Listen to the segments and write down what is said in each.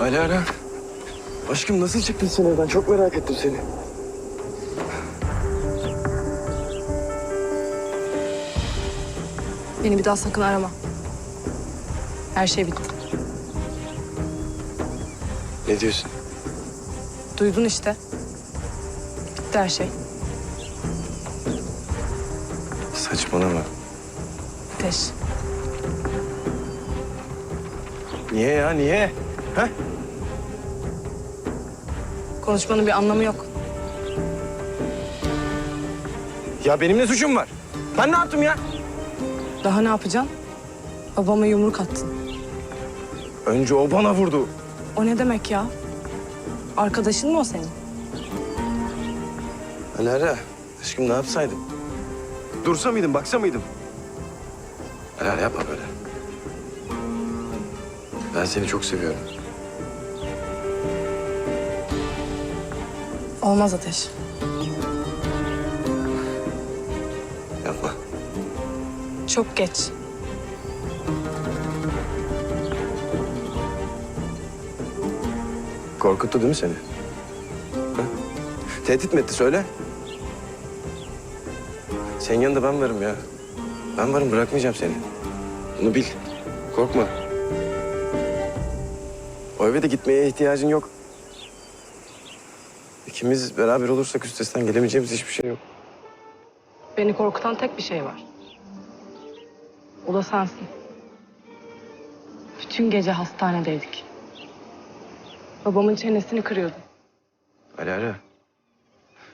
Alara. Aşkım nasıl çıktın sen evden? Çok merak ettim seni. Beni bir daha sakın arama. Her şey bitti. Ne diyorsun? Duydun işte. Bitti her şey. Saçmalama. Ateş. Niye ya niye? Ha? Konuşmanın bir anlamı yok. Ya benim ne suçum var? Ben ne yaptım ya? Daha ne yapacaksın? Babama yumruk attın. Önce o bana vurdu. O ne demek ya? Arkadaşın mı o senin? Alara. Aşkım ne yapsaydım? Dursa mıydım, baksa mıydım? Alara yapma böyle. Ben seni çok seviyorum. Olmaz Ateş. Yapma. Çok geç. Korkuttu değil mi seni? Ha? Tehdit mi etti söyle? Senin yanında ben varım ya. Ben varım bırakmayacağım seni. Bunu bil. Korkma. O eve de gitmeye ihtiyacın yok. İkimiz beraber olursak üstesinden gelemeyeceğimiz hiçbir şey yok. Beni korkutan tek bir şey var. O da sensin. Bütün gece hastanedeydik. Babamın çenesini kırıyordum. Ali Ara.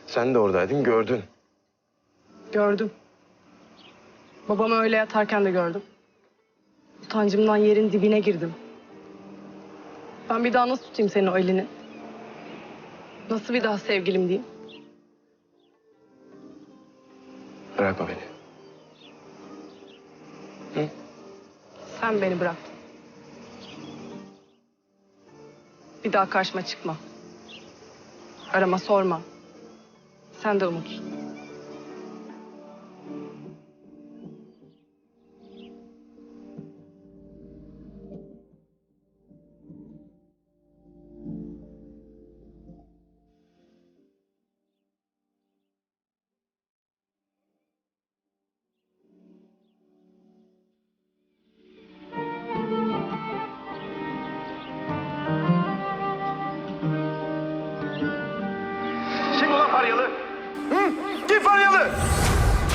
Sen de oradaydın gördün. Gördüm. Babamı öyle yatarken de gördüm. Utancımdan yerin dibine girdim. Ben bir daha nasıl tutayım senin o elini? Nasıl bir daha sevgilim diyeyim? Bırakma beni. Sen beni bıraktın. Bir daha karşıma çıkma. Arama sorma. Sen de unut.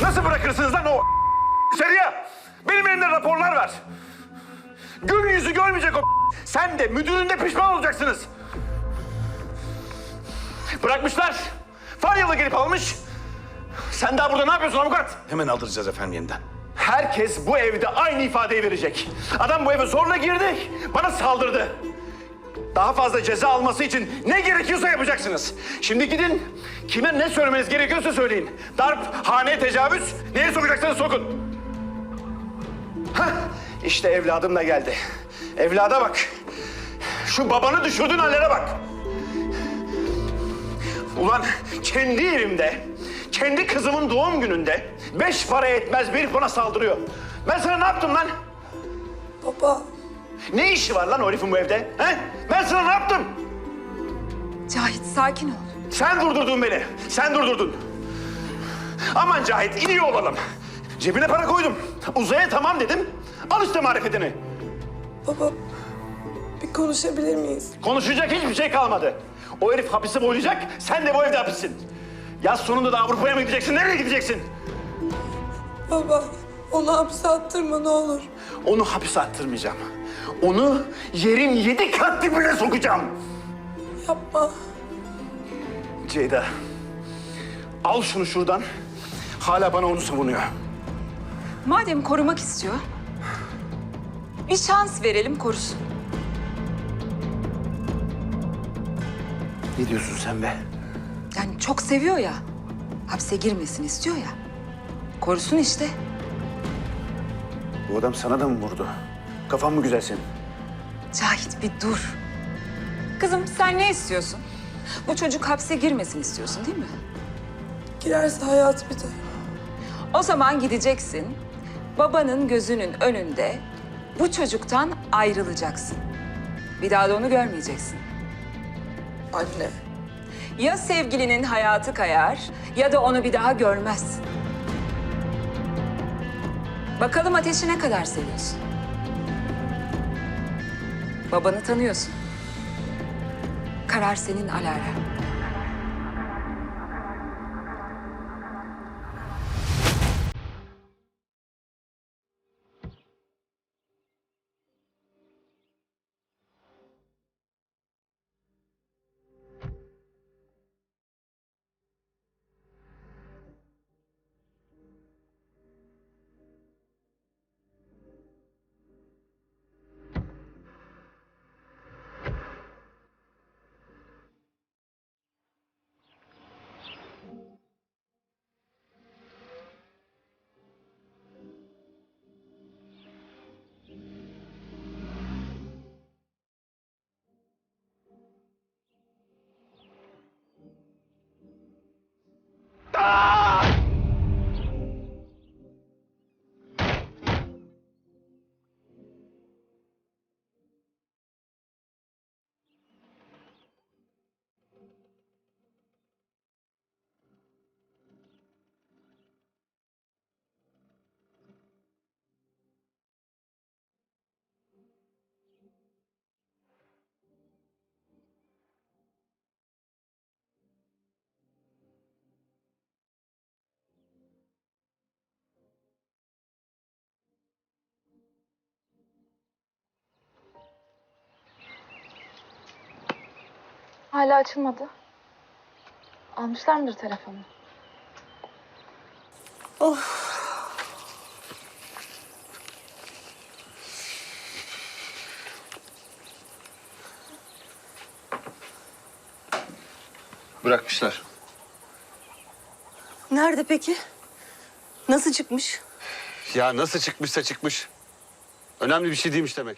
Nasıl bırakırsınız lan o dışarıya? Benim elimde raporlar var. Gün yüzü görmeyecek o Sen de müdürün de pişman olacaksınız. Bırakmışlar. Faryalı gelip almış. Sen daha burada ne yapıyorsun avukat? Hemen aldıracağız efendim yeniden. Herkes bu evde aynı ifadeyi verecek. Adam bu eve zorla girdi, bana saldırdı. Daha fazla ceza alması için ne gerekiyorsa yapacaksınız. Şimdi gidin, kime ne söylemeniz gerekiyorsa söyleyin. Darp, hane, tecavüz, neye sokacaksanız sokun. Hah, işte evladım da geldi. Evlada bak. Şu babanı düşürdüğün hallere bak. Ulan kendi evimde, kendi kızımın doğum gününde beş para etmez bir bana saldırıyor. Ben sana ne yaptım lan? Baba, Ne işi var lan o herifin bu evde? He? Ben sana ne yaptım? Cahit sakin ol. Sen durdurdun beni. Sen durdurdun. Aman Cahit iyi olalım. Cebine para koydum. Uzaya tamam dedim. Al işte marifetini. Baba, bir konuşabilir miyiz? Konuşacak hiçbir şey kalmadı. O herif hapisi boylayacak, sen de bu evde hapissin. Yaz sonunda da Avrupa'ya mı gideceksin, nereye gideceksin? Baba, onu hapse attırma ne olur. Onu hapise attırmayacağım. Onu yerin yedi kat dibine sokacağım. Yapma. Ceyda, al şunu şuradan. Hala bana onu savunuyor. Madem korumak istiyor, bir şans verelim korusun. Ne diyorsun sen be? Yani çok seviyor ya, hapse girmesin istiyor ya. Korusun işte. Bu adam sana da mı vurdu? Kafan mı güzel senin? Cahit bir dur. Kızım sen ne istiyorsun? Bu çocuk hapse girmesin istiyorsun değil mi? Girerse hayat biter. O zaman gideceksin, babanın gözünün önünde bu çocuktan ayrılacaksın. Bir daha da onu görmeyeceksin. Anne. Ya sevgilinin hayatı kayar ya da onu bir daha görmezsin. Bakalım ateşi ne kadar seviyorsun? Babanı tanıyorsun. Karar senin Alara. 大、Hala açılmadı. Almışlar mıdır telefonu? Bırakmışlar. Nerede peki? Nasıl çıkmış? Ya nasıl çıkmışsa çıkmış. Önemli bir şey değilmiş demek.